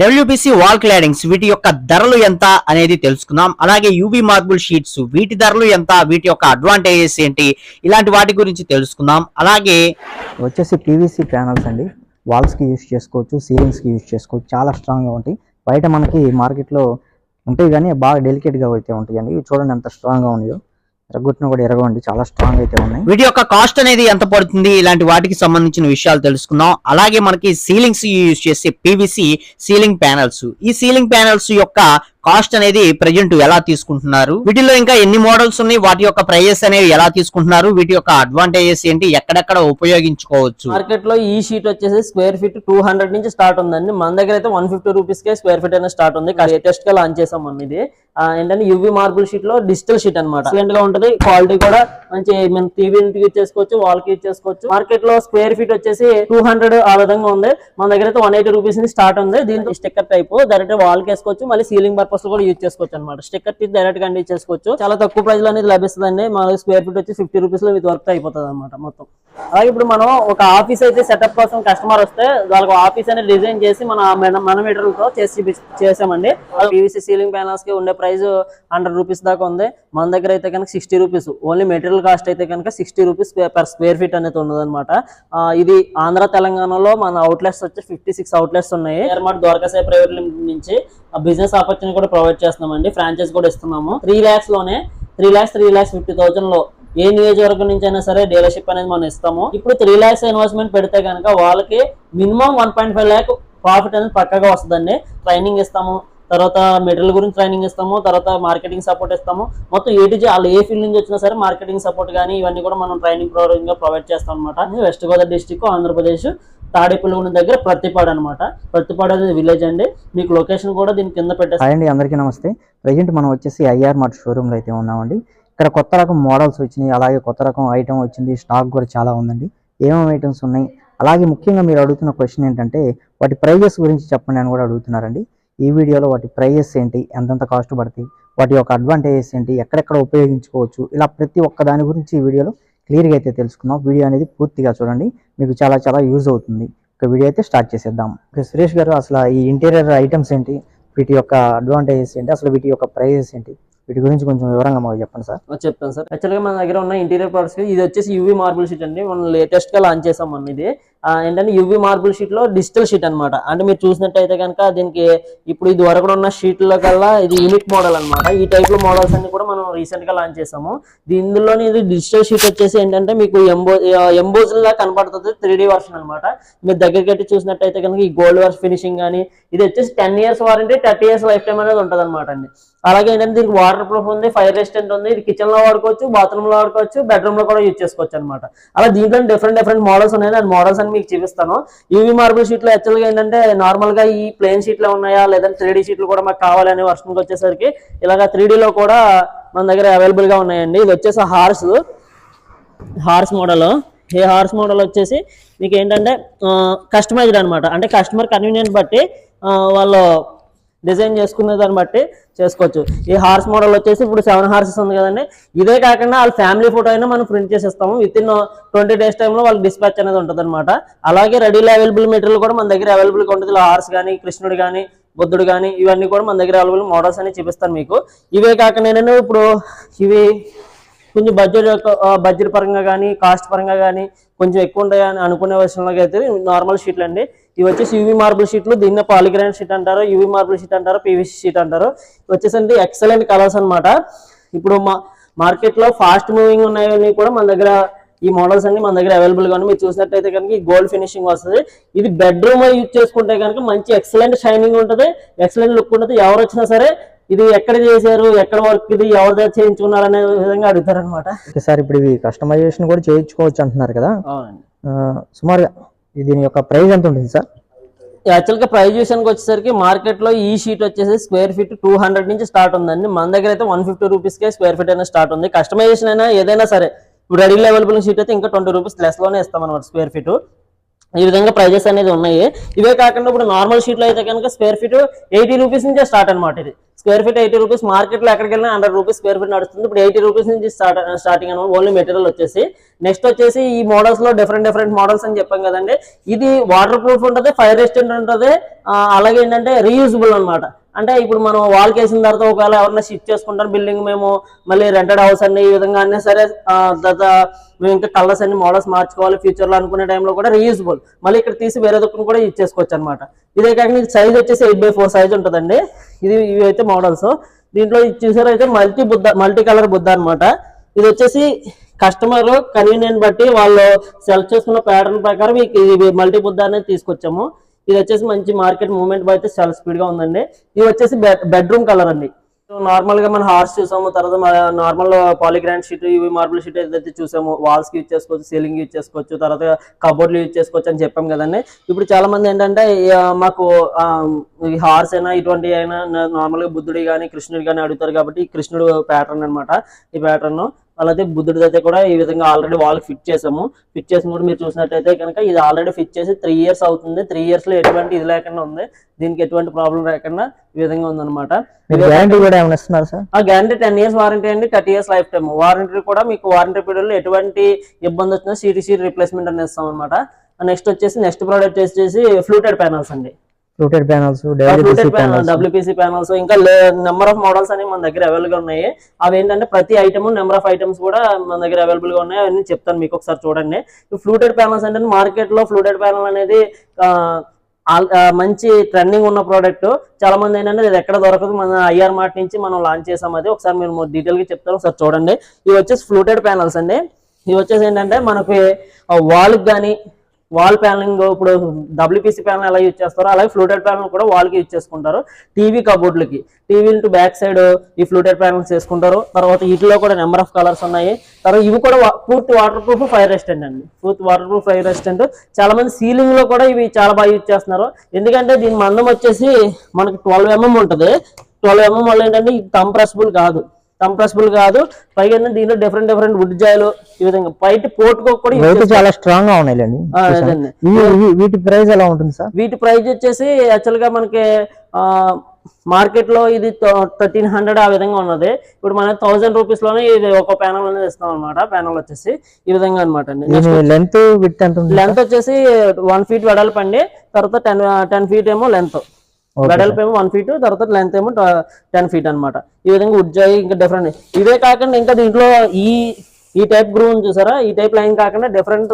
WBC wall claddings వీటి యొక్క ధరలు ఎంత అనేది తెలుసుకుందాం. అలాగే యూబీ మార్బుల్ షీట్స్ వీటి ధరలు ఎంత వీటి యొక్క అడ్వాంటేజెస్ ఏంటి ఇలాంటి వాటి గురించి తెలుసుకుందాం. అలాగే వచ్చేసి పీవీసీ ప్యానల్స్ అండి. వాల్స్కి యూస్ చేసుకోవచ్చు సీలింగ్స్కి యూస్ చేసుకోవచ్చు. చాలా స్ట్రాంగ్గా ఉంటాయి. బయట మనకి మార్కెట్లో ఉంటాయి కానీ బాగా డెలికేట్గా అయితే ఉంటాయి అండి చూడండి ఎంత స్ట్రాంగ్గా ఉన్నాయో. ఎరగొట్టిన కూడా ఎరగవండి. చాలా స్ట్రాంగ్ అయితే ఉన్నాయి. వీటి యొక్క కాస్ట్ అనేది ఎంత పడుతుంది? ఇలాంటి వాటికి సంబంధించిన విషయాలు తెలుసుకుందాం. అలాగే మనకి సీలింగ్స్ యూజ్ చేసే పీవీసీ సీలింగ్ ప్యానల్స్ ఈ సీలింగ్ ప్యానల్స్ యొక్క కాస్ట్ అనేది ప్రజెంట్ ఎలా తీసుకుంటున్నారు? వీటిలో ఇంకా ఎన్ని మోడల్స్ ఉన్నాయి? వాటి యొక్క ప్రైజెస్ అనేవి ఎలా తీసుకుంటున్నారు? వీటి యొక్క అడ్వాంటేజెస్ ఏంటి? ఎక్కడెక్కడ ఉపయోగించుకోవచ్చు? మార్కెట్లో ఈ షీట్ వచ్చేసి స్క్వేర్ ఫీట్ టూ హండ్రెడ్ నుంచి స్టార్ట్ ఉందండి. మన దగ్గర అయితే వన్ ఫిఫ్టీ రూపీస్ కే స్క్వేర్ ఫీట్ అనేది స్టార్ట్ ఉంది. లేటెస్ట్గా లాంచ్ చేసాం మనం ఇది. ఏంటంటే యువి మార్బుల్ షీట్లో డిజిటల్ షీట్ అనమాట ఎక్సలెంట్గా ఉంటది. క్వాలిటీ కూడా మంచి మనం టీవీ యూజ్ చేసుకోవచ్చు వాల్కి యూజ్ చేసుకోవచ్చు. మార్కెట్లో స్క్వేర్ ఫీట్ వచ్చేసి టూ హండ్రెడ్ ఆ విధంగా ఉంది. మన దగ్గర అయితే వన్ ఎయిటీ రూపీస్ స్టార్ట్ ఉంది. దీంతో స్టిక్కర్ టైప్ డైరెక్ట్ వాల్కి వేసుకోవచ్చు. మళ్ళీ సీలింగ్ పర్పస్ కూడా యూజ్ చేసుకోవచ్చు అనమాట స్టిక్కర్ తీసి డైరెక్ట్గా అండి చేసుకోవచ్చు. చాలా తక్కువ ప్రైస్లో అనేది లభిస్తుంది మన స్క్వేర్ ఫీట్ వచ్చి ఫిఫ్టీ రూపీస్లో ఇది వర్క్ అయిపోతుంది అనమాట మొత్తం. అలాగే ఇప్పుడు మనం ఒక ఆఫీస్ అయితే సెటప్ కోసం కస్టమర్ వస్తే వాళ్ళకి ఆఫీస్ అనేది డిజైన్ చేసి మన మన- మన చేసి చేసామండి. పీవీసీ సీలింగ్ ప్యానల్స్కి ఉండే ప్రైస్ హండ్రెడ్ రూపీస్ దాకా ఉంది. మన దగ్గర అయితే కనుక sixty rupees only material cost అయితే కనుక sixty rupees per square feet అనేది ఉన్నది అనమాట ఇది ఆంధ్ర తెలంగాణలో మన అవుట్లెట్స్ వచ్చి ఫిఫ్టీ సిక్స్ అవుట్లెట్స్ ఉన్నాయి. ఎర్మాట్ ద్వారకాసాయి ప్రైవేట్ లిమిటెడ్ నుంచి బిజినెస్ ఆపర్చునిటీ కూడా ప్రొవైడ్ చేస్తున్నామండి. ఫ్రాంచైజ్ కూడా ఇస్తున్నాము. Three ల్యాక్స్లోనే three lakhs three lakhs fifty థౌసండ్లో ఏ నియోజకవర్గం నుంచి అయినా సరే డీలర్షిప్ అనేది మనం ఇస్తాము. ఇప్పుడు త్రీ ల్యాక్స్ ఇన్వెస్ట్మెంట్ పెడితే కనుక వాళ్ళకి minimum one point five lakh profit అనేది పక్కగా వస్తుందండి. ట్రైనింగ్ ఇస్తాము. తర్వాత మెటీరియల్ గురించి ట్రైనింగ్ ఇస్తాము తర్వాత మార్కెటింగ్ సపోర్ట్ ఇస్తాము. మొత్తం ఏటీజీ వాళ్ళు ఏ ఫీల్డ్ నుంచి వచ్చినా సరే మార్కెటింగ్ సపోర్ట్ కానీ ఇవన్నీ కూడా మనం ట్రైనింగ్ ప్రోగ్రామ్గా ప్రొవైడ్ చేస్తాం అనమాట వెస్ట్ గోదావరి డిస్టిక్ ఆంధ్రప్రదేశ్ తాడేపల్లిగూడెం దగ్గర ప్రతిపాడు అనమాట ప్రతిపాడు అనేది విలేజ్ అండి. మీకు లొకేషన్ కూడా దీని కింద పెట్టేస్తాం. అండి అందరికీ నమస్తే. ప్రజెంట్ మనం వచ్చేసి ఐఆర్ మార్ట్ షోరూమ్లో అయితే ఉన్నామండి. ఇక్కడ కొత్త రకం మోడల్స్ వచ్చినాయి అలాగే కొత్త రకం ఐటమ్ వచ్చింది స్టాక్ కూడా చాలా ఉందండి. ఏమేమి ఐటమ్స్ ఉన్నాయి? అలాగే ముఖ్యంగా మీరు అడుగుతున్న క్వశ్చన్ ఏంటంటే వాటి ప్రైజెస్ గురించి చెప్పండి అని కూడా అడుగుతున్నారండి. ఈ వీడియోలో వాటి ప్రైజెస్ ఏంటి ఎంతెంత కాస్ట్ పడతాయి వాటి యొక్క అడ్వాంటేజెస్ ఏంటి ఎక్కడెక్కడ ఉపయోగించుకోవచ్చు ఇలా ప్రతి ఒక్క దాని గురించి ఈ వీడియోలో క్లియర్గా అయితే తెలుసుకుందాం. వీడియో అనేది పూర్తిగా చూడండి మీకు చాలా చాలా యూజ్ అవుతుంది. ఒక వీడియో అయితే స్టార్ట్ చేసేద్దాం. ఓకే, సురేష్ గారు అసలు ఈ ఇంటీరియర్ ఐటమ్స్ ఏంటి వీటి యొక్క అడ్వాంటేజెస్ ఏంటి అసలు వీటి యొక్క ప్రైజెస్ ఏంటి వీటి గురించి కొంచెం వివరంగా మాకు చెప్పండి సార్. చెప్తాను సార్. యాక్చువల్గా మన దగ్గర ఉన్న ఇంటీరియర్ ప్రొడక్ట్స్ ఇది వచ్చేసి యూవీ మార్బుల్ షీట్ అండి. మనం లేటెస్ట్గా లాంచ్ చేసాం మనం ఇది. ఏంటంటే యూవీ మార్బుల్ షీట్లో డిజిటల్ షీట్ అన్నమాట. అంటే మీరు చూసినట్టయితే కనుక దీనికి ఇప్పుడు ఇది వరకు ఉన్న షీట్ల కల్లా ఇది యూనిక్ మోడల్ అన్నమాట. ఈ టైప్లో మోడల్స్ అన్ని కూడా మనం రీసెంట్గా లాంచ్ చేసాము. దీనిలోని ఇది డిజిటల్ షీట్ వచ్చేసి ఏంటంటే మీకు ఎంబో ఎంబోజ్ లా కనపడుతుంది త్రీ డి వర్షన్ అనమాట మీరు దగ్గరికి పెట్టి చూసినట్టయితే కనుక ఈ గోల్డ్ వర్స్ ఫినిషింగ్ కానీ ఇది వచ్చేసి ten years warranty thirty years life time అనేది ఉంటుంది అనమాట అండి. అలాగే ఏంటంటే దీనికి వాటర్ ప్రూఫ్ ఉంది ఫైర్ రెసిస్టెంట్ ఉంది ఇది కిచెన్లో వాడుకోవచ్చు బాత్రూమ్లో వాడుకోవచ్చు బెడ్రూమ్లో కూడా యూజ్ చేసుకోవచ్చు అనమాట అలా దీంట్లో డిఫరెంట్ డిఫరెంట్ మోడల్స్ ఉన్నాయి. అండ్ మోడల్స్ అని మీకు చూపిస్తాను. యూవీ మార్బుల్ షీట్లో ఏంటంటే నార్మల్గా ఈ ప్లేన్ షీట్లో ఉన్నాయా? లేదంటే త్రీ షీట్లు కూడా మాకు కావాలనే వర్షంకి వచ్చేసరికి ఇలాగ త్రీ లో కూడా మన దగ్గర అవైలబుల్గా ఉన్నాయండి. ఇది వచ్చేసి హార్స్. Horse model. ఈ హార్స్ మోడల్ వచ్చేసి మీకు ఏంటంటే కస్టమైజ్డ్ అనమాట అంటే కస్టమర్ కన్వీనియంట్ బట్టి వాళ్ళు డిజైన్ చేసుకునే దాన్ని బట్టి చేసుకోవచ్చు. ఈ హార్స్ మోడల్ వచ్చేసి ఇప్పుడు సెవెన్ హార్సెస్ ఉంది కదండి. ఇదే కాకుండా వాళ్ళ ఫ్యామిలీ ఫోటో అయినా మనం ప్రింట్ చేసేస్తాము. విత్ ఇన్ ట్వంటీ డేస్ టైంలో వాళ్ళకి డిస్పాచ్ అనేది ఉంటుంది అనమాట అలాగే రెడీలో అవైలబుల్ మెటీరియల్ కూడా మన దగ్గర అవైలబుల్గా ఉంటుంది. హార్స్ కానీ కృష్ణుడు కానీ బుద్ధుడు కానీ ఇవన్నీ కూడా మన దగ్గర అవైలబుల్ మోడల్స్ అని చూపిస్తాను మీకు. ఇవే కాకుండా నేను ఇప్పుడు ఇవి కొంచెం బడ్జెట్ బడ్జెట్ పరంగా కానీ కాస్ట్ పరంగా కానీ కొంచెం ఎక్కువ ఉంటాయని అని అనుకునే విషయంలో అయితే నార్మల్ షీట్లు అండి ఇవి వచ్చేసి యూవీ మార్బుల్ షీట్లు దీన్ని పాలిగ్రాన్ షీట్ అంటారు యూవీ మార్బుల్ షీట్ అంటారు పీవీసీ షీట్ అంటారు. ఇవి వచ్చేసరికి ఎక్సలెంట్ కలర్స్ అన్నమాట. ఇప్పుడు మా మార్కెట్లో ఫాస్ట్ మూవింగ్ ఉన్నాయని కూడా మన దగ్గర ఈ మోడల్స్ అన్ని మన దగ్గర అవైలబుల్గా ఉన్నాయి. మీరు చూసినట్టయితే కనుక ఈ గోల్డ్ ఫినిషింగ్ వస్తుంది. ఇది బెడ్రూమ్ యూజ్ చేసుకుంటే కనుక మంచి ఎక్సలెంట్ షైనింగ్ ఉంటుంది. ఎక్సలెంట్ లుక్ ఉంటుంది. ఎవరు వచ్చినా సరే ఇది ఎక్కడ చేశారు ఎక్కడ వర్క్ ఇది ఎవరి దగ్గర చేయించుకున్నారు అనే విధంగా అడుగుతారు అనమాట సార్ ఇప్పుడు ఇవి కస్టమైజేషన్ కూడా చేయించుకోవచ్చు అంటున్నారు కదా? సుమారుగా దీని యొక్క ప్రైస్ ఎంత ఉంటుంది సార్? యాక్చువల్గా ప్రైస్ విషయానికి వచ్చేసరికి మార్కెట్లో ఈ షీట్ వచ్చేసి స్క్వేర్ ఫీట్ టూ హండ్రెడ్ నుంచి స్టార్ట్ ఉందండి. మన దగ్గర అయితే వన్ ఫిఫ్టీ రూపీస్కే స్క్వేర్ ఫీట్ అయినా స్టార్ట్ ఉంది. కస్టమైజేషన్ అయినా ఏదైనా సరే ఇప్పుడు రెడీ అవైలబుల్ షీట్ అయితే ఇంకా ట్వంటీ రూపీస్ లెస్లోనే ఇస్తాం అనమాట స్క్వేర్ ఫీట్. ఈ విధంగా ప్రైజెస్ అనేది ఉన్నాయి. ఇవే కాకుండా ఇప్పుడు నార్మల్ షీట్లో అయితే కనుక స్క్వేర్ ఫీట్ ఎయిటీ రూపీస్ నుంచే స్టార్ట్ అనమాట ఇది. స్క్వేర్ ఫీట్ ఎయిటీ రూపీస్ మార్కెట్లో ఎక్కడికి వెళ్ళినా హండ్రెడ్ రూపీస్ స్క్వేర్ ఫీట్ నడుస్తుంది. ఇప్పుడు ఎయిటీ రూపీస్ నుంచి స్టార్ట్ స్టార్టింగ్ అనమాట ఓన్లీ మెటీరియల్ వచ్చేసి. నెక్స్ట్ వచ్చేసి ఈ మోడల్స్లో డిఫరెంట్ డిఫరెంట్ మోడల్స్ అని చెప్పాం కదండి. ఇది వాటర్ ప్రూఫ్ ఉంటుంది ఫైర్ రెసిస్టెంట్ ఉంటుంది. అలాగే ఏంటంటే రీయూజబుల్ అనమాట అంటే ఇప్పుడు మనం వాల్ వేసిన తర్వాత ఒకవేళ ఎవరైనా షిఫ్ట్ చేసుకుంటారు బిల్డింగ్ మేము మళ్ళీ రెంటెడ్ హౌస్ అన్ని ఈ విధంగా అన్నీ సరే ఆ, తర్వాత మేము ఇంకా కలర్స్ అన్ని మోడల్స్ మార్చుకోవాలి ఫ్యూచర్లో అనుకునే టైంలో కూడా రీయూజబుల్ మళ్ళీ ఇక్కడ తీసి వేరే దుక్కును కూడా యూజ్ చేసుకోవచ్చు అనమాట ఇదే కాకుండా సైజ్ వచ్చేసి ఎయిట్ బై ఫోర్ సైజ్ ఉంటుందండి. ఇది ఇవి అయితే మోడల్స్ దీంట్లో ఇది చూసారైతే multi Buddha multi colour Buddha అనమాట ఇది వచ్చేసి కస్టమర్ కన్వీనియంట్ బట్టి వాళ్ళు సెలెక్ట్ చేసుకున్న ప్యాటర్న్ ప్రకారం మీకు ఇది మల్టీ బుద్ధ అనేది తీసుకొచ్చాము. ఇది వచ్చేసి మంచి మార్కెట్ మూవ్మెంట్ అయితే చాలా స్పీడ్గా ఉందండి. ఇది వచ్చేసి బెడ్రూమ్ కలర్ అండి. నార్మల్గా మనం హార్స్ చూసాము తర్వాత నార్మల్ పాలిగ్రాండ్ షీట్ ఇవి మార్బుల్ షీట్ ఏదైతే చూసాము వాల్స్కి యూజ్ చేసుకోవచ్చు సీలింగ్ యూజ్ చేసుకోవచ్చు తర్వాత కబోర్డ్లు యూజ్ చేసుకోవచ్చు అని చెప్పాం కదండి. ఇప్పుడు చాలా మంది ఏంటంటే మాకు హార్స్ అయినా ఇటువంటి అయినా నార్మల్గా బుద్ధుడి కానీ కృష్ణుడి కానీ అడుగుతారు కాబట్టి కృష్ణుడు ప్యాటర్న్ అన్నమాట ఈ ప్యాటర్న్ అలాగే బుద్ధుడి అయితే కూడా ఈ విధంగా ఆల్రెడీ వాల్ ఫిట్ చేసాము ఫిట్ చేసిన కూడా మీరు చూసినట్టయితే కనుక ఇది ఆల్రెడీ ఫిట్ చేసి త్రీ ఇయర్స్ అవుతుంది. త్రీ ఇయర్స్లో ఎటువంటి ఇది లేకుండా ఉంది. దీనికి ఎటువంటి ప్రాబ్లం లేకుండా ఈ విధంగా ఉందన్నమాట. మీరు గ్యారంటీ కూడా ఏమైనా ఇస్తున్నారు సార్? ఆ గ్యారంటీ టెన్ ఇయర్స్ వారంటీ అండి thirty years life time warranty కూడా మీకు వారంటీ పీరియడ్లో ఎటువంటి ఇబ్బంది వచ్చినా సీటీ సీట్ రిప్లేస్మెంట్ అనేది ఇస్తాం అనమాట నెక్స్ట్ వచ్చేసి నెక్స్ట్ ప్రోడక్ట్ వచ్చేసి ఫ్లూటెడ్ ప్యానల్స్ అండి. ఫ్లూటెడ్ ప్యానల్స్ డబ్ల్యూపీసీ ప్యానల్స్ ఇంకా నెంబర్ ఆఫ్ మోడల్స్ అనేవి మన దగ్గర అవైలబుల్గా ఉన్నాయి. అవి ఏంటంటే ప్రతి ఐటమ్ నెంబర్ ఆఫ్ ఐటమ్స్ కూడా మన దగ్గర అవైలబుల్గా ఉన్నాయి. అవన్నీ చెప్తాను మీకు ఒకసారి చూడండి. ఫ్లూటెడ్ ప్యానల్స్ అంటే మార్కెట్లో ఫ్లూటెడ్ ప్యానల్ అనేది మంచి ట్రెండింగ్ ఉన్న ప్రోడక్ట్ చాలా మంది ఏంటంటే ఇది ఎక్కడ దొరకదు మన ఐఆర్ మార్ట్ నుంచి మనం లాంచ్ చేసాం అది. ఒకసారి మీరు డీటెయిల్గా చెప్తారు ఒకసారి చూడండి. ఇవి వచ్చేసి ఫ్లూటెడ్ ప్యానల్స్ అండి. ఇవి వచ్చేసి ఏంటంటే మనకి వాల్ కానీ వాల్ ప్యానలింగ్ ఇప్పుడు డబ్ల్యూపీసీ ప్యానల్ ఎలా యూజ్ చేస్తారో అలాగే ఫ్లూటెడ్ ప్యానల్ కూడా వాల్కి యూజ్ చేసుకుంటారు. టీవీ కబోర్డ్లకి టీవీ ఇంటూ బ్యాక్ సైడ్ ఈ ఫ్లూటెడ్ ప్యానల్స్ చేసుకుంటారు తర్వాత వీటిలో కూడా నెంబర్ ఆఫ్ కలర్స్ ఉన్నాయి. తర్వాత ఇవి కూడా పూర్తి వాటర్ ప్రూఫ్ ఫైర్ రెసిస్టెంట్ అండి. పూర్తి వాటర్ ప్రూఫ్ ఫైర్ రెసిస్టెంట్ చాలా మంది సీలింగ్లో కూడా ఇవి చాలా బాగా యూజ్ చేస్తున్నారు. ఎందుకంటే దీని మందం వచ్చేసి మనకి ట్వెల్వ్ ఎంఎం ఉంటుంది. ట్వెల్వ్ ఎంఎం వల్ల ఏంటంటే ఇది కంప్రెసిబుల్ కాదు. కంప్రెసిబుల్ కాదు. పైగా దీనిలో డిఫరెంట్ డిఫరెంట్ వుడ్ జాయిలు ఈ విధంగా బయట పోటుకో కూడా use వెయిట్ చేసుకోవచ్చు. చాలా స్ట్రాంగ్గా ఇవి- వీటి ప్రైస్ ఎలా ఉంటుంది సార్? వీటి ప్రైస్ వచ్చేసి యాక్చువల్గా మనకి మార్కెట్లో ఇది థర్టీన్ హండ్రెడ్ ఆ విధంగా ఉన్నది. ఇప్పుడు మన థౌసండ్ రూపీస్లోనే ఇది ఒక ప్యానల్ అనేది ఇస్తాం అనమాట ప్యానల్ వచ్చేసి ఈ విధంగా అనమాట లెంత్ లెంత్ వచ్చేసి వన్ ఫీట్ వెడల్పు అండి. తర్వాత టెన్ టెన్ ఫీట్ ఏమో లెంత్ వెడల్పు ఏమో వన్ ఫీట్ తర్వాత లెంత్ ఏమో టెన్ ఫీట్ అన్నమాట. ఈ విధంగా ఉజ్జాయి ఇంకా డిఫరెంట్ ఇవే కాకుండా ఇంకా దీంట్లో ఈ ఈ టైప్ గ్రూవ్ చూసారా? ఈ టైప్ లైన్ కాకుండా డిఫరెంట్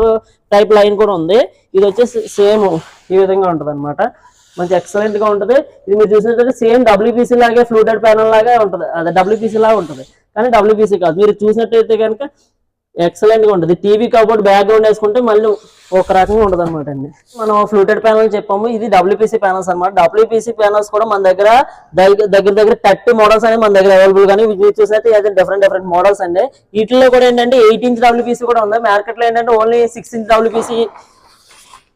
టైప్ లైన్ కూడా ఉంది. ఇది వచ్చేసి సేమ్ ఈ విధంగా ఉంటుంది అనమాట మంచి ఎక్సలెంట్గా ఉంటుంది. ఇది మీరు చూసినట్లయితే సేమ్ డబ్ల్యూపీసీ లాగే ఫ్లూటెడ్ ప్యానల్ లాగే ఉంటుంది. అదే డబ్ల్యూపీసీ లాగా ఉంటుంది. కానీ డబ్ల్యూపీసీ కాదు. మీరు చూసినట్టయితే కనుక ఎక్సలెంట్గా ఉంటుంది. టీవీ కబోర్డ్ బ్యాక్గ్రౌండ్ వేసుకుంటే మళ్ళీ ఒక రకంగా ఉంటుంది అనమాట అండి. మనం ఫ్లూటెడ్ ప్యానల్ చెప్పాము. ఇది డబ్ల్యూపీసీ ప్యానల్స్ అన్నమాట. డబ్ల్యూపీసీ ప్యానల్స్ కూడా మన దగ్గర దగ్గర దగ్గర దగ్గర థర్టీ మోడల్స్ అనేవి మన దగ్గర అవైలబుల్ కానీ మీరు చూసినట్టు అయితే డిఫరెంట్ డిఫరెంట్ మోడల్స్ అండి. వీటిలో కూడా ఏంటంటే ఎయిట్ ఇంచ్ డబ్ల్యూపీసీ కూడా ఉంది. మార్కెట్లో ఏంటంటే only six inch WPC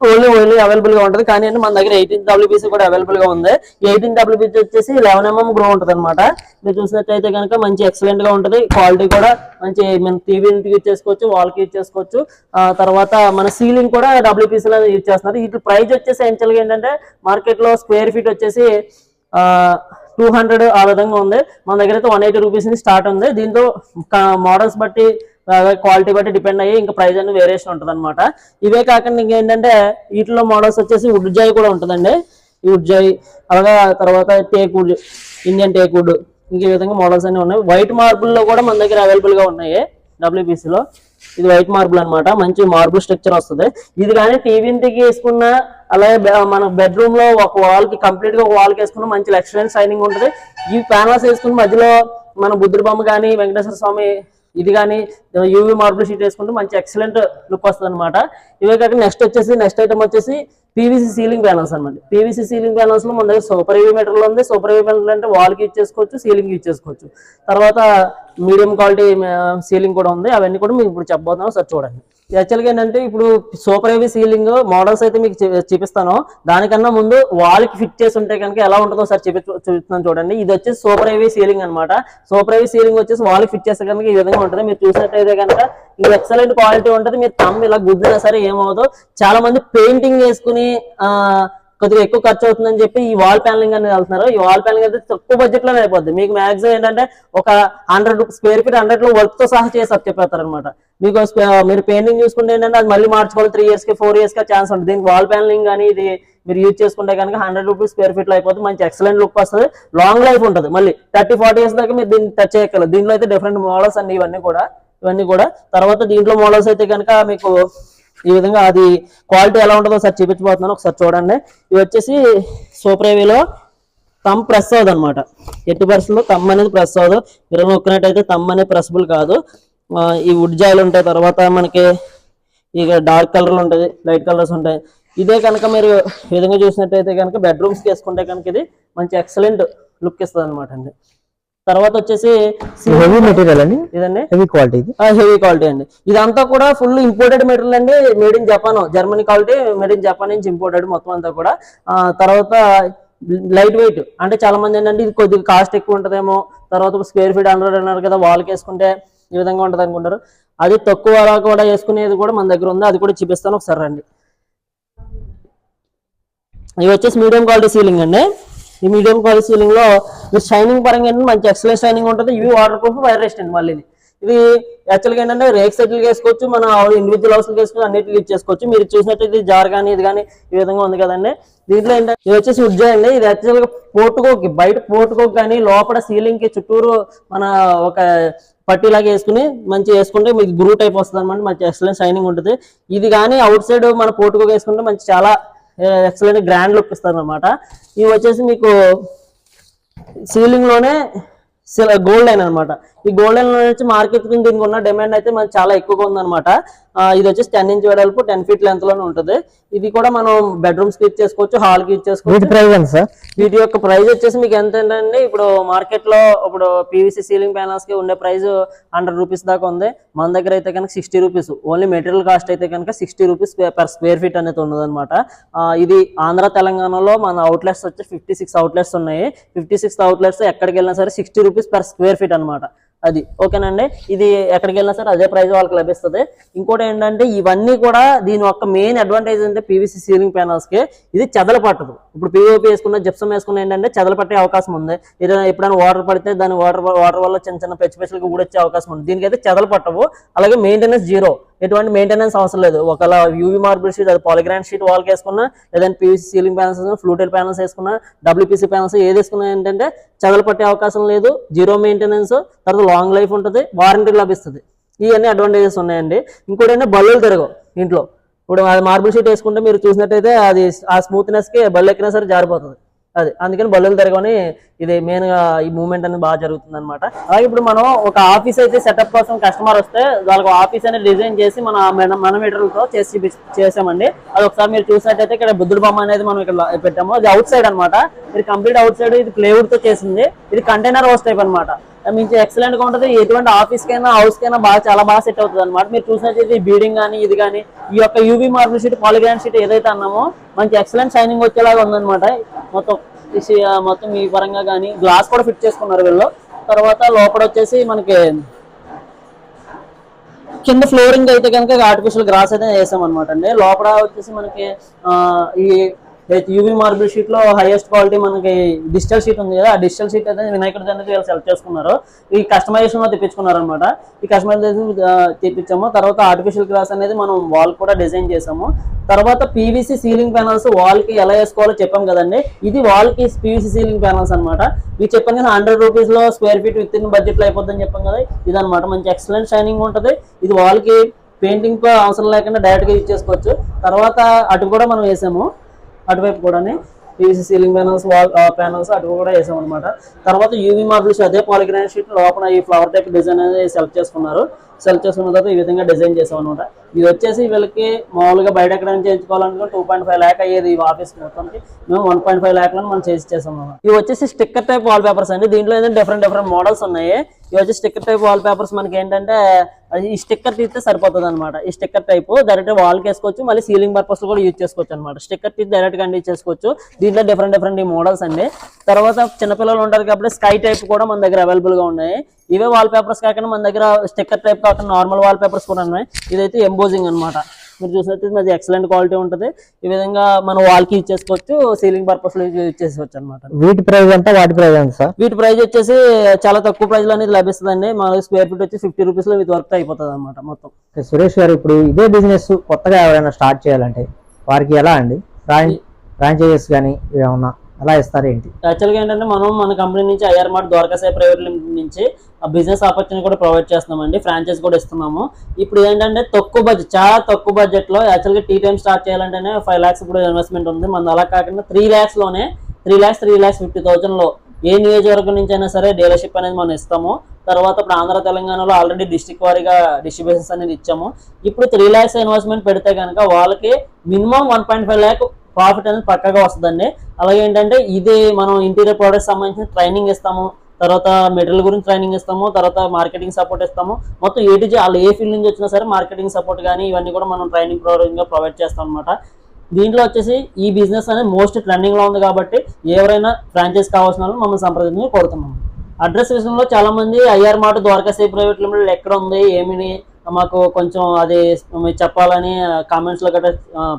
only only అవైలబుల్గా ఉంటుంది. కానీ మన దగ్గర ఎయిటీన్ డబ్ల్యూబీసీ కూడా అవైలబుల్గా ఉంది. ఎయిటీన్ డబ్ల్యూబీసీ వచ్చేసి లెవెన్ ఎంఎం గ్రో ఉంటుంది అనమాట మీరు చూసినట్టయితే కనుక మంచి ఎక్సలెంట్గా ఉంటుంది. క్వాలిటీ కూడా మంచి మన టీవీ యూజ్ చేసుకోవచ్చు వాల్కి యూజ్ చేసుకోవచ్చు. ఆ తర్వాత మన సీలింగ్ కూడా డబ్ల్యూబీసీ లో యూజ్ చేస్తున్నారు. వీటి ప్రైస్ వచ్చేసి యాక్చువల్గా ఏంటంటే మార్కెట్లో స్క్వేర్ ఫీట్ వచ్చేసి టూ హండ్రెడ్ ఆ విధంగా ఉంది. మన దగ్గర అయితే వన్ ఎయిటీ రూపీస్ నుంచి స్టార్ట్ ఉంది. దీంతో మోడల్స్ బట్టి క్వాలిటీ బట్టి డిపెండ్ అయ్యి ఇంకా ప్రైస్ అనేది వేరియేషన్ ఉంటుంది అనమాట ఇవే కాకుండా ఇంకేంటంటే వీటిలో మోడల్స్ వచ్చేసి వుడ్ జాయ్ కూడా ఉంటుందండి. ఈ వుడ్ జాయ్ అలాగే తర్వాత teak wood Indian teak wood ఈ విధంగా మోడల్స్ అన్ని ఉన్నాయి. వైట్ మార్బుల్లో కూడా మన దగ్గర అవైలబుల్గా ఉన్నాయి డబ్ల్యూబీసీలో ఇది వైట్ మార్బుల్ అన్నమాట. మంచి మార్బుల్ స్ట్రక్చర్ వస్తుంది. ఇది కానీ టీవీ ఇంటికి వేసుకున్న అలాగే మన బెడ్రూమ్లో ఒక వాల్కి కంప్లీట్గా ఒక వాల్కి వేసుకున్న మంచి ఎక్సలెంట్ షైనింగ్ ఉంటుంది. ఈ ప్యానల్స్ వేసుకుని మధ్యలో మన బుద్ధుడి బొమ్మ కానీ వెంకటేశ్వర స్వామి ఇది కానీ యూవీ మార్బుల్ షీట్ వేసుకుంటే మంచి ఎక్సలెంట్ లుక్ వస్తుంది అనమాట ఇవే కాక నెక్స్ట్ వచ్చేసి నెక్స్ట్ ఐటమ్ వచ్చేసి పీవీసీ సీలింగ్ ప్యానల్స్ అనమాట పీవీసీ సీలింగ్ ప్యానల్స్లో మన దగ్గర సూపర్ ఈవీ మెటీరియల్ ఉంది. సూపర్ ఈవీ మెటీరియల్ అంటే వాల్కి ఇచ్చేసుకోవచ్చు సీలింగ్ ఇచ్చేసుకోవచ్చు తర్వాత మీడియం క్వాలిటీ సీలింగ్ కూడా ఉంది. అవన్నీ కూడా మీకు ఇప్పుడు చెప్పబోతున్నాం. సార్ చూడండి. యాక్చువల్గా ఏంటంటే ఇప్పుడు సూపర్ హెవీ సీలింగ్ మోడల్స్ అయితే మీకు చూపిస్తాను. దానికన్నా ముందు వాల్కి ఫిట్ చేసి ఉంటే కనుక ఎలా ఉంటుందో ఒకసారి చూపి చూపిస్తున్నాను చూడండి. ఇది వచ్చేసి సూపర్ హెవీ సీలింగ్ అన్నమాట. సూపర్ హెవీ సీలింగ్ వచ్చేసి వాల్కి ఫిట్ చేస్తే కనుక ఈ విధంగా ఉంటుంది. మీరు చూసినట్టయితే కనుక ఇది ఎక్సలెంట్ క్వాలిటీ ఉంటుంది. మీరు తమ్ ఇలా గుద్దినా సరే ఏమవుతుందో చాలా మంది పెయింటింగ్ వేసుకుని ఆ కొద్దిగా ఎక్కువ ఖర్చు అవుతుందని చెప్పి ఈ వాల్ ప్యానలింగ్ అనేది వెళ్తున్నారు ఈ వాల్ ప్యానలింగ్ అయితే తక్కువ బడ్జెట్లోనే అయిపోద్ది. మీకు మాక్సిమం ఏంటంటే ఒక హండ్రెడ్ స్క్వేర్ ఫీట్ హండ్రెడ్లో వర్క్తో సహా చేసి చెప్పేస్తారు అనమాట మీకు మీరు పెయింటింగ్ చూసుకుంటే ఏంటంటే అది మళ్ళీ మార్చుకోవాలి. త్రీ ఇయర్స్కి ఫోర్ ఇయర్స్కి ఛాన్స్ ఉంటుంది. దీనికి వాల్ ప్యానలింగ్ కానీ ఇది మీరు యూజ్ చేసుకుంటే కనుక హండ్రెడ్ రూపీస్ స్క్వేర్ ఫీట్లో అయిపోతుంది మంచి ఎక్సలెంట్ లుక్ వస్తుంది. లాంగ్ లైఫ్ ఉంటుంది. మళ్ళీ థర్టీ ఫార్టీ ఇయర్స్ దాకా మీరు దీన్ని టచ్ చేయగలరు దీంట్లో అయితే డిఫరెంట్ మోడల్స్ అండి ఇవన్నీ కూడా ఇవన్నీ కూడా. తర్వాత దీంట్లో మోడల్స్ అయితే కనుక మీకు ఈ విధంగా అది క్వాలిటీ ఎలా ఉంటుందో ఒకసారి చూపించబోతున్నాను ఒకసారి చూడండి. ఇది వచ్చేసి సూపర్ హెవీలో తమ్ ప్రెస్ అవ్వదు అనమాట ఎట్టి పరిస్థితుల్లో తమ్ అనేది ప్రెస్ అవ్వదు. మీరు నొక్కినట్టయితే తమ్ అనేది ప్రెస్బుల్ కాదు. ఈ వుడ్ జాయిలు ఉంటాయి తర్వాత మనకి ఇక డార్క్ కలర్లు ఉంటుంది లైట్ కలర్స్ ఉంటాయి. ఇదే కనుక మీరు ఈ విధంగా చూసినట్టయితే కనుక బెడ్రూమ్స్కి వేసుకుంటే కనుక ఇది మంచి ఎక్సలెంట్ లుక్ ఇస్తుంది అనమాట అండి. తర్వాత వచ్చేసి హెవీ మెటీరియల్ అండి. ఇదండి. హెవీ క్వాలిటీ ఇది. హెవీ క్వాలిటీ అండి. ఇదంతా కూడా ఫుల్ ఇంపోర్టెడ్ మెటీరియల్ అండి. Made in Japan Germany quality made in Japan నుంచి ఇంపోర్టెడ్ మొత్తం అంతా కూడా. తర్వాత లైట్ వెయిట్ అంటే చాలా మంది ఏంటంటే ఇది కొద్దిగా కాస్ట్ ఎక్కువ ఉంటుందేమో. తర్వాత స్క్వేర్ ఫీట్ హండ్రెడ్ అన్నారు కదా వాళ్ళకి వేసుకుంటే ఈ విధంగా ఉంటుంది అనుకుంటారు. అది తక్కువ కూడా వేసుకునేది కూడా మన దగ్గర ఉంది. అది కూడా చూపిస్తాను ఒకసారి రండి. ఇవి వచ్చేసి మీడియం క్వాలిటీ సీలింగ్ అండి. ఈ మీడియం క్వాలిటీ సీలింగ్లో మీరు షైనింగ్ పరంగా ఏంటంటే మంచి ఎక్సలెంట్ షైనింగ్ ఉంటుంది. ఇవి వాటర్ ప్రూఫ్ వైర్ రెస్ట్ అండి మళ్ళీ ఇది యాక్చువల్గా ఏంటంటే రేక్ సెటిల్ వేసుకోవచ్చు మన ఇండివిజువల్ హౌస్ వేసుకుని అన్నిటికి యూజ్ చేసుకోవచ్చు. మీరు చూసినట్టయితే ఇది జార్ కానీ ఇది కానీ ఈ విధంగా ఉంది కదండి. దీంట్లో ఏంటంటే ఇది వచ్చేసి ఉజ్జా అండి. ఇది యాక్చువల్గా పోర్టుకోకి బయట పోర్టుకోకి కానీ లోపల సీలింగ్కి చుట్టూరు మన ఒక పట్టిలాగా వేసుకుని మంచి వేసుకుంటే మీకు గ్రూ టైప్ వస్తుంది అనమాట మంచి ఎక్సలెంట్ షైనింగ్ ఉంటుంది. ఇది కానీ అవుట్ సైడ్ మన పోర్టుకోకి వేసుకుంటే మంచి చాలా ఎక్సలెంట్ గ్రాండ్ లుక్ ఇస్తారు అనమాట ఇవి వచ్చేసి మీకు సీలింగ్లోనే గోల్డ్ లైన్ అనమాట ఈ గోల్డ్ లైన్ నుంచి మార్కెట్ దీనికి ఉన్న డిమాండ్ అయితే మనకి చాలా ఎక్కువగా ఉందన్నమాట. ఇది వచ్చేసి టెన్ ఇంచ్ వెడల్పు టెన్ ఫీట్ లెంత్లోనే ఉంటుంది. ఇది కూడా మనం బెడ్రూమ్స్కి యూజ్ చేసుకోవచ్చు హాల్కి యూజ్ వీటి చేసుకోవచ్చు ప్రైస్ వీటి యొక్క ప్రైస్ వచ్చేసి మీకు ఎంత ఏంటంటే ఇప్పుడు మార్కెట్లో ఇప్పుడు పీవీసీ సీలింగ్ ప్యానల్స్కి ఉండే ప్రైస్ హండ్రెడ్ రూపీస్ దాకా ఉంది. మన దగ్గర అయితే కనుక sixty rupees only material cost అయితే కనుక sixty rupees per square feet అనేది ఉన్నది అనమాట ఇది ఆంధ్ర తెలంగాణలో మన అవుట్లెట్స్ వచ్చి ఫిఫ్టీ సిక్స్ అవుట్లెట్స్ ఉన్నాయి. ఫిఫ్టీ సిక్స్ అవుట్లెట్స్ ఎక్కడికి వెళ్ళినా సరే sixty rupees per square feet అనమాట అది. ఓకేనండి? ఇది ఎక్కడికి వెళ్ళినా సరే అదే ప్రైస్ వాళ్ళకి లభిస్తుంది. ఇంకోటి ఏంటంటే ఇవన్నీ కూడా దీని యొక్క మెయిన్ అడ్వాంటేజ్ అంటే పీవీసీ సీలింగ్ ప్యానల్స్కి ఇది చెదలు పట్టదు. ఇప్పుడు పీఓపీ వేసుకున్న జిప్సం వేసుకున్న ఏంటంటే చెదలు పట్టే అవకాశం ఉంది. ఏదైనా ఎప్పుడైనా వాటర్ పడితే దాని వాటర్ వాటర్ వల్ల చిన్న చిన్న పెచ్చి పెచ్చులుగా ఊడొచ్చే అవకాశం ఉంది. దీనికైతే చెదలు పట్టవు. అలాగే మెయింటెనెన్స్ జీరో ఎటువంటి మెయింటెనెన్స్ అవసరం లేదు. ఒకవేళ యూవీ మార్బుల్ షీట్ అది పాలిగ్రాండ్ షీట్ వాల్కి వేసుకున్నా లేదంటే PVC ceiling panels fluted panels వేసుకున్నా డబ్ల్యూపీసీ ప్యానల్స్ ఏది వేసుకున్నా ఏంటంటే చదలు పట్టే అవకాశం లేదు జీరో మెయింటెనెన్స్ తర్వాత లాంగ్ లైఫ్ ఉంటుంది వారంటీ లభిస్తుంది. ఇవన్నీ అడ్వాంటేజెస్ ఉన్నాయండి. ఇంకోటి బల్లులు తిరగవు ఇంట్లో. ఇప్పుడు అది మార్బుల్ షీట్ వేసుకుంటే మీరు చూసినట్టయితే అది ఆ స్మూత్నెస్కి బల్లు ఎక్కినా సరే జారిపోతుంది. అది. అందుకని బల్లులు తిరగని ఇది మెయిన్గా ఈ మూవ్మెంట్ అనేది బాగా జరుగుతుంది అనమాట అలాగే ఇప్పుడు మనం ఒక ఆఫీస్ అయితే సెటప్ కోసం కస్టమర్ వస్తే వాళ్ళకి ఆఫీస్ అనేది డిజైన్ చేసి మన మన- మన చేసి చేసామండి. అది ఒకసారి మీరు చూసినట్టయితే ఇక్కడ బుద్ధుడు బొమ్మ అనేది మనం ఇక్కడ పెట్టాము. అది అవుట్ సైడ్ అనమాట ఇది కంప్లీట్ అవుట్ సైడ్ ఇది ప్లేవుడ్తో చేసింది. ఇది కంటైనర్ హౌస్ టైప్ అనమాట మంచి ఎక్సలెంట్గా ఉంటుంది. ఎటువంటి ఆఫీస్ కైనా హౌస్ కైనా బాగా చాలా బాగా సెట్ అవుతుంది అనమాట మీరు చూసినట్టయితే ఈ బీడింగ్ కానీ ఇది కానీ ఈ యొక్క UV marble sheet polygran sheet ఏదైతే అన్నామో మంచి ఎక్సలెంట్ షైనింగ్ వచ్చేలాగా ఉందన్నమాట. మొత్తం ఈ మొత్తం ఈ పరంగా కానీ గ్లాస్ కూడా ఫిట్ చేసుకున్నారు వీళ్ళు. తర్వాత లోపల వచ్చేసి మనకి కింద ఫ్లోరింగ్ అయితే కనుక ఆర్టిఫిషియల్ గ్రాస్ అయితే వేసాం అనమాట అండి. లోపల వచ్చేసి మనకి ఈ యూవీ మార్బుల్ షీట్లో హైయెస్ట్ క్వాలిటీ మనకి డిజిటల్ షీట్ ఉంది కదా ఆ డిజిటల్ షీట్ అయితే వినాయకుడి అనేది వీళ్ళు సెలెక్ట్ చేసుకున్నారు. ఈ కస్టమైజేషన్లో తెప్పించుకున్నారు అనమాట ఈ కస్టమైజేషన్ తెప్పించాము. తర్వాత ఆర్టిఫిషియల్ గ్రాస్ అనేది మనం వాల్ కూడా డిజైన్ చేసాము తర్వాత పీవీసీ సీలింగ్ ప్యానల్స్ వాల్కి ఎలా వేసుకోవాలో చెప్పాం కదండి. ఇది వాల్కి పీవీసీ సీలింగ్ ప్యానల్స్ అనమాట మీకు చెప్పాను కదా హండ్రెడ్ రూపీస్లో స్క్వేర్ ఫీట్ విత్ ఇన్ బడ్జెట్లో అయిపోతుందని చెప్పాం కదా. ఇది అనమాట మంచి ఎక్సలెంట్ షైనింగ్ ఉంటుంది. ఇది వాల్కి పెయింటింగ్కు అవసరం లేకుండా డైరెక్ట్గా యూజ్ చేసుకోవచ్చు. తర్వాత అటు కూడా మనం వేసాము. Uh, అటువైపు కూడా PVC ceiling panels wall panels అటు కూడా వేసాం అనమాట తర్వాత యూవీ మార్బుల్స్ అదే పాలిగ్రాన్ షీట్ లోపల ఈ ఫ్లవర్ టైప్ డిజైన్ అనేది సెలెక్ట్ చేసుకున్నారు. సెల్ చేసుకున్న తర్వాత ఈ విధంగా డిజైన్ చేసాం అనమాట ఇది వచ్చేసి వీళ్ళకి మామూలుగా బయట ఎక్కడ చేయించుకోవాలనుకో టూ పాయింట్ ఫైవ్ ల్యాక్ అయ్యేది ఈ ఆఫీస్ మొత్తానికి. మేము వన్ పాయింట్ ఫైవ్ ల్యాక్ మనం చేసి చేసాం అనమాట ఇవి వచ్చేసి స్టిక్కర్ టైప్ వాల్ పేపర్స్ అండి. దీంట్లో ఏంటంటే డిఫరెంట్ డిఫరెంట్ మోడల్స్ ఉన్నాయి. ఇవి వచ్చి స్టిక్కర్ టైప్ వాల్ పేపర్స్ మనకి ఏంటంటే అది ఈ స్టిక్కర్ తీస్తే సరిపోతుంది అనమాట ఈ స్టిక్కర్ టైప్ డైరెక్ట్ వాల్కి వేసుకోవచ్చు మళ్ళీ సీలింగ్ పర్పస్ కూడా యూజ్ చేసుకోవచ్చు అనమాట స్టిక్కర్ తీసి డైరెక్ట్గా చేసుకోవచ్చు. దీంట్లో డిఫరెంట్ డిఫరెంట్ మోడల్స్ అండి. తర్వాత చిన్నపిల్లలు ఉంటారు కాబట్టి స్కై టైప్ కూడా మన దగ్గర అవైలబుల్గా ఉన్నాయి. ఇవే వాల్ పేపర్స్ కాకుండా మన దగ్గర స్టిక్కర్ టైప్ కాకుండా నార్మల్ వాల్ పేపర్స్ కూడా ఉన్నాయి. ఇదైతే ఎంబోజింగ్ అన్నమాట. మీరు చూసినట్టు అది ఎక్సలెంట్ క్వాలిటీ ఉంటుంది. ఈ విధంగా మన వాల్కి యూజ్ చేసుకోవచ్చు సీలింగ్ పర్పస్లో యూజ్ చేసుకోవచ్చు అనమాట వీటి ప్రైస్ ఎంత? వాటి ప్రైస్ ఎంత సార్? వీటి ప్రైస్ వచ్చేసి చాలా తక్కువ ప్రైస్లో అనేది లభిస్తుందండి. మన స్క్వేర్ ఫీట్ వచ్చి ఫిఫ్టీ రూపీస్లో ఇది వర్క్ అయిపోతుంది అనమాట మొత్తం. సురేష్ గారు ఇప్పుడు ఇదే బిజినెస్ కొత్తగా ఎవరైనా స్టార్ట్ చేయాలంటే వారికి ఎలా అండి? ఫ్రాంచ్ ఫ్రాంచైజెస్ కానీ ఏమన్నా అలా ఇస్తారు ఏంటి యాక్చువల్గా ఏంటంటే మనం మన కంపెనీ నుంచి IR mart Dwarakasai private limited నుంచి ఆ బిజినెస్ ఆపర్చునిటీ కూడా ప్రొవైడ్ చేస్తున్నామండి. ఫ్రాంచైజ్ కూడా ఇస్తున్నాము. ఇప్పుడు ఏంటంటే తక్కువ బడ్జెట్ చాలా తక్కువ బడ్జెట్లో యాక్చువల్గా టీ టైం స్టార్ట్ చేయాలంటేనే ఫైవ్ లాక్స్ ఇప్పుడు ఇన్వెస్ట్మెంట్ ఉంది. మన అలా కాకుండా three ల్యాక్స్లోనే three lakhs three lakhs fifty థౌసండ్లో ఏ నియోజకవర్గం నుంచి అయినా సరే డీలర్షిప్ అనేది మనం ఇస్తాము. తర్వాత ఇప్పుడు ఆంధ్ర తెలంగాణలో ఆల్రెడీ డిస్టిక్ వారీగా డిస్ట్రిబ్యూషన్స్ అనేది ఇచ్చాము. ఇప్పుడు త్రీ ల్యాక్స్ ఇన్వెస్ట్మెంట్ పెడితే కనుక వాళ్ళకి minimum one point five lakh profit అనేది పక్కగా వస్తుందండి. అలాగే ఏంటంటే ఇది మనం ఇంటీరియర్ ప్రొడక్ట్స్ సంబంధించిన ట్రైనింగ్ ఇస్తాము. తర్వాత మెటీరియల్ గురించి ట్రైనింగ్ ఇస్తాము. తర్వాత మార్కెటింగ్ సపోర్ట్ ఇస్తాము. మొత్తం ఏటీజీ వాళ్ళు ఏ ఫీల్డ్ నుంచి వచ్చినా సరే మార్కెటింగ్ సపోర్ట్ కానీ ఇవన్నీ కూడా మనం ట్రైనింగ్ ప్రోగ్రామ్గా ప్రొవైడ్ చేస్తాం అనమాట దీంట్లో వచ్చేసి ఈ బిజినెస్ అనేది మోస్ట్ ట్రెండింగ్లో ఉంది కాబట్టి ఎవరైనా ఫ్రాంచైజ్ కావాల్సిన వాళ్ళు మమ్మల్ని సంప్రదించి కోరుతున్నాము అడ్రస్ విషయంలో చాలామంది ఐఆర్ మార్ట్ ద్వారకా సే ప్రైవేట్ లిమిటెడ్ ఎక్కడ ఉంది? ఏమిని మాకు కొంచెం అది మీరు చెప్పాలని కామెంట్స్లో గట్రా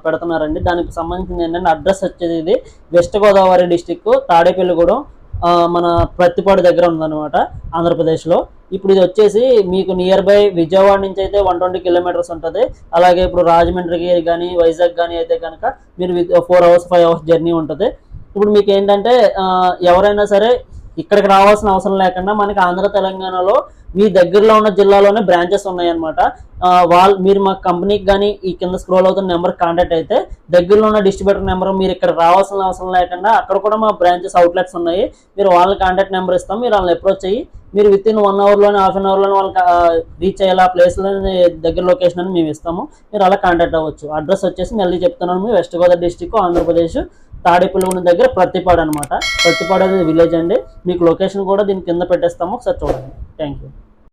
పెడుతున్నారండి. దానికి సంబంధించింది ఏంటంటే అడ్రస్ వచ్చేది ఇది వెస్ట్ గోదావరి డిస్టిక్ తాడేపల్లిగూడెం మన ప్రత్తిపాడు దగ్గర ఉందన్నమాట ఆంధ్రప్రదేశ్లో. ఇప్పుడు ఇది వచ్చేసి మీకు నియర్ బై విజయవాడ నుంచి అయితే వన్ ట్వంటీ కిలోమీటర్స్ ఉంటుంది. అలాగే ఇప్పుడు రాజమండ్రికి కానీ వైజాగ్ కానీ అయితే కనుక మీరు four hours five hours journey ఉంటుంది. ఇప్పుడు మీకు ఏంటంటే ఎవరైనా సరే ఇక్కడికి రావాల్సిన అవసరం లేకుండా మనకి ఆంధ్ర తెలంగాణలో మీ దగ్గరలో ఉన్న జిల్లాలోనే బ్రాంచెస్ ఉన్నాయన్నమాట. వాళ్ళు మీరు మా కంపెనీకి కానీ ఈ కింద స్క్రోల్ అవుతున్న నెంబర్ కాంటాక్ట్ అయితే దగ్గరలో ఉన్న డిస్ట్రిబ్యూటర్ నెంబర్ మీరు ఇక్కడ రావాల్సిన అవసరం లేకుండా అక్కడ కూడా మా బ్రాంచెస్ అవుట్లెట్స్ ఉన్నాయి. మీరు వాళ్ళ కాంటాక్ట్ నెంబర్ ఇస్తాం మీరు వాళ్ళని అప్రోచ్ అయ్యి మీరు విత్ ఇన్ వన్ అవర్లోనే హాఫ్ అన్ అవర్లోనే వాళ్ళకి రీచ్ అయ్యేలా ప్లేస్లో దగ్గర లొకేషన్ అని మేము ఇస్తాము. మీరు అలా కాంటాక్ట్ అవ్వచ్చు. అడ్రస్ వచ్చేసి మళ్ళీ చెప్తున్నాను మీ వెస్ట్ గోదావరి డిస్టిక్ ఆంధ్రప్రదేశ్ తాడేపల్లిగూడెం దగ్గర ప్రతిపాడు అనమాట ప్రతిపాడు అనేది విలేజ్ అండి. మీకు లొకేషన్ కూడా దీని కింద పెట్టేస్తాము. ఒకసారి చూడండి. Thank you